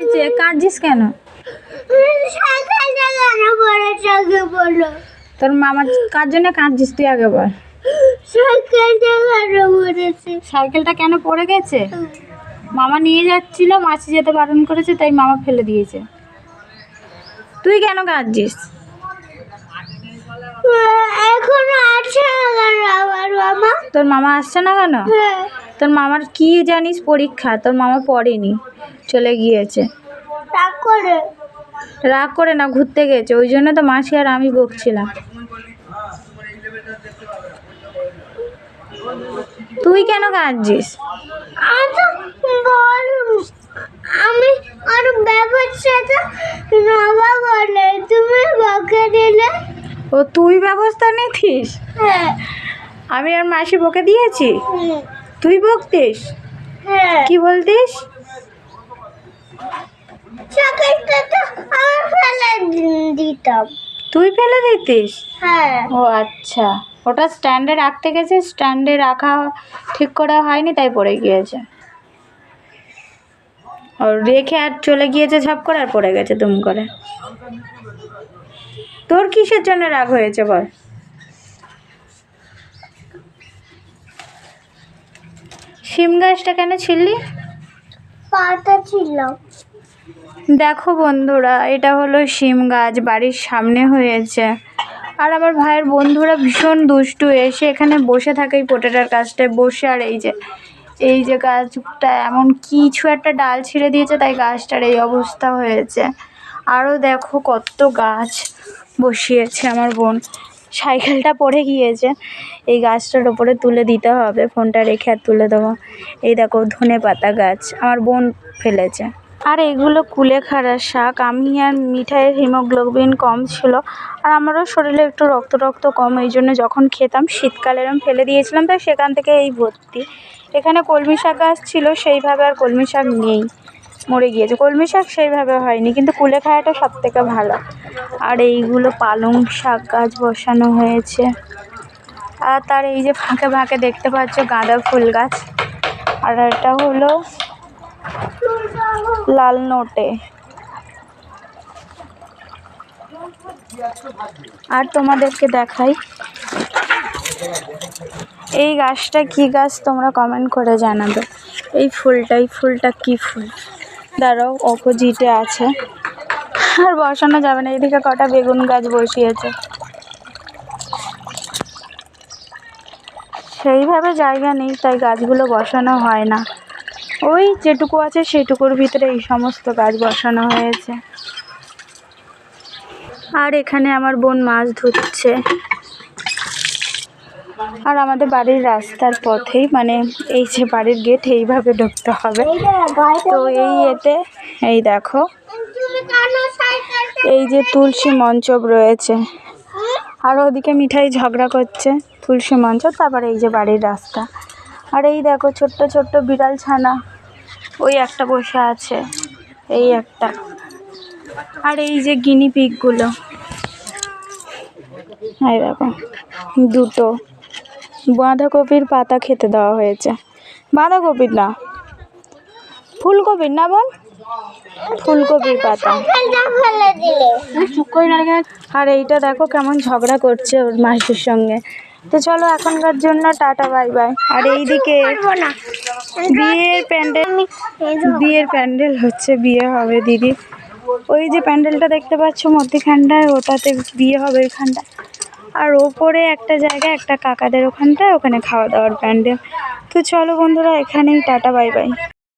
যে কাঁদছিস কেন? তোর মামার কার জন্য কাঁদছিস তুই আগে বল। সাইকেলটা কেন পড়ে গেছে? মামা নিয়ে যাচ্ছিল মাছি যেতে বারণ করেছে, তাই মামা ফেলে দিয়েছে। তুই কেন কাঁদছিস? এখনও আছে মামা তোর মামা আসছে না কেন? হ্যাঁ। তোর মামার কি জানিস পরীক্ষা? তোর মামা পড়েনি চলে গিয়েছে। রাগ করে? রাগ করে না ঘুরতে গেছে। ওই জন্য তো মাসি আর আমি বকছিলাম। তুই কেন কাঁদছিস? আমি বল আর তুমি বকে দিলে। ও তুই ব্যবস্থা নিতিস? হ্যাঁ। আমি আর মাসি বকে দিয়েছি? তুই বকতিস? হ্যাঁ। কি বলতিস? তুই ফেলে দিতিস? হ্যাঁ। ও আচ্ছা। ওটা স্ট্যান্ডে রাখতে গেছে স্ট্যান্ডে রাখা ঠিক করা হয়নি তাই পড়ে গিয়েছে। রেখে আর চলে গিয়েছে ঝপ করে আর পড়ে গেছে দুম করে। তোর কিসের জন্য রাগ হয়েছে বল? শিম গাছটা কেন ছিললি? পাতা ছিল। দেখো বন্ধুরা এটা হলো শিম গাছ বাড়ির সামনে হয়েছে। আর আমার ভাইয়ের বন্ধুরা ভীষণ দুষ্টু এসে এখানে বসে থাকে এই পোটেটার গাছটায়। বসে আর এই যে এই যে গাছটা এমন কিছু একটা ডাল ছিঁড়ে দিয়েছে তাই গাছটার এই অবস্থা হয়েছে। আরও দেখো কত গাছ বসিয়েছে আমার বোন। সাইকেলটা পড়ে গিয়েছে। এই গাছটার ওপরে তুলে দিতে হবে, ফোনটা রেখে আর তুলে দেবো। এই দেখো ধনে পাতা গাছ, আমার বোন ফেলেছে। আর এগুলো কুলেখাড়া শাক, আমি আর মিঠাইয়ের হিমোগ্লোবিন কম ছিল, আর আমারও শরীরে একটু রক্ত রক্ত কম, এই জন্য যখন খেতাম শীতকালে এরম ফেলে দিয়েছিলাম তাই সেখান থেকে এই ভর্তি। এখানে কলমি শাক গাছ ছিল, সেইভাবে আর কলমি শাক নেই। মরে গিয়েছে। কলমি শাক সেইভাবে হয়নি, কিন্তু কুলে খাওয়াটা সব থেকে ভালো। আর এইগুলো পালং শাক গাছ বসানো হয়েছে। আর তার এই যে ফাঁকে ফাঁকে দেখতে পাচ্ছ গাঁদা ফুল গাছ। আর এটা হলো লাল নোটে। আর তোমাদেরকে দেখাই। এই গাছটা কি গাছ তোমরা কমেন্ট করে জানাবে। এই ফুলটা এই ফুলটা কি ফুল? দাঁড়াও অপোজিটে আছে। আর বসানো যাবে না, এদিকে কটা বেগুন গাছ বসিয়েছে। সেইভাবে জায়গা নেই, তাই গাছগুলো বসানো হয় না। ওই যেটুকু আছে সেটুকুর ভিতরে এই সমস্ত গাছ বসানো হয়েছে। আর এখানে আমার বোন মাছ ধুচ্ছে আর আমাদের বাড়ির রাস্তার পথেই মানে এই যে বাড়ির গেট, এইভাবে ঢুকতে হবে। তো এই এতে, এই দেখো, এই যে তুলসী মঞ্চক রয়েছে। আর ওদিকে মিঠাই ঝগড়া করছে তুলসী মঞ্চ, তারপরে এই যে বাড়ির রাস্তা। আর এই দেখো, ছোট্ট ছোট্ট বিড়াল ছানা। ওই একটা বসে আছে, এই একটা। আর এই যে গিনি পিকগুলো। এই দেখো, দুটো। বাঁধাকপির পাতা খেতে দেওয়া হয়েছে। বাঁধাকপির না। ফুলকপির না বোন? ফুলকপির পাতা। আর এইটা দেখো কেমন ঝগড়া করছে ওর মাসির সঙ্গে। তো চলো এখনকার জন্য টাটা, বাই বাই। আর এইদিকে বিয়ের প্যান্ডেল বিয়ের প্যান্ডেল হচ্ছে, বিয়ে হবে দিদি। ওই যে প্যান্ডেলটা দেখতে পাচ্ছ মধ্যখানটায়, ওটাতে বিয়ে হবে ওইখানটায়। আর ওপরে একটা জায়গা, একটা কাকাদের ওখানটায়, ওখানে খাওয়া দাওয়ার প্যান্ডেল। তো চলো বন্ধুরা, এখানেই টাটা, বাই বাই।